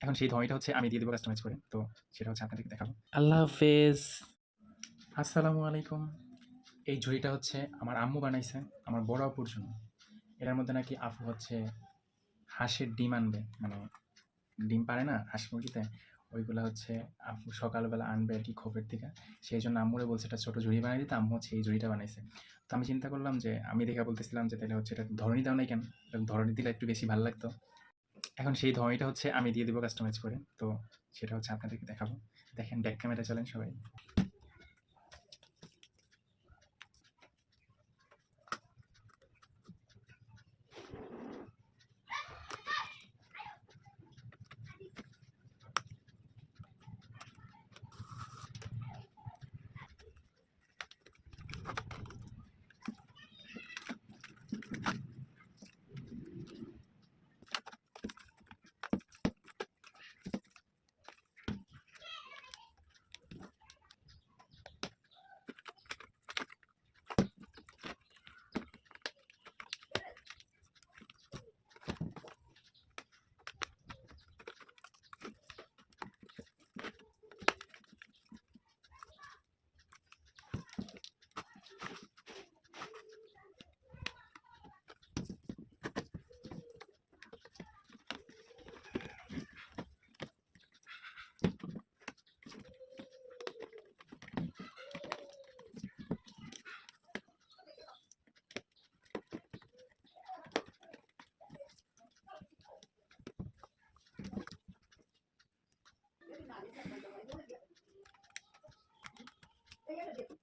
এখন সেই ধনীটা হচ্ছে আমি দিয়ে দেবো কাস্টমাইজ করে। তো সেটা হচ্ছে আপনাদেরকে দেখাবো। আল্লাহ হাফেজ। আসসালামু আলাইকুম। এই ঝুড়িটা হচ্ছে আমার আম্মু বানাইছে আমার বড় আপুর জন্য। এটার মধ্যে নাকি আপু হচ্ছে হাঁসের ডিম আনবে। মানে ডিম পারে না হাঁস মুরগিতে। ওইগুলো হচ্ছে আপু সকালবেলা আনবে আর কি খোপের থেকে। সেই জন্য আম্মুরে বলছে এটা ছোটো ঝুড়ি বানিয়ে দিতে আম্মু হচ্ছে এই ঝুড়িটা বানাইছে। তো আমি চিন্তা করলাম যে আমি দেখে বলতেছিলাম যে তাহলে হচ্ছে এটা ধরনী দাও নাই কেন? ধরনী দিলে একটু বেশি ভালো লাগতো। এখন সেই ধমিটা হচ্ছে আমি দিয়ে দেবো কাস্টমাইজ করে। তো সেটা হচ্ছে আপনাদেরকে দেখাবো। দেখেন ব্যাক ক্যামেরা চলেন সবাই। গেলে দেখুন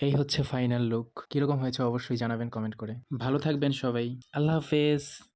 এই হচ্ছে ফাইনাল লুক কীরকম হয়েছে অবশ্যই জানাবেন কমেন্ট করে। ভালো থাকবেন সবাই। আল্লাহ হাফেজ।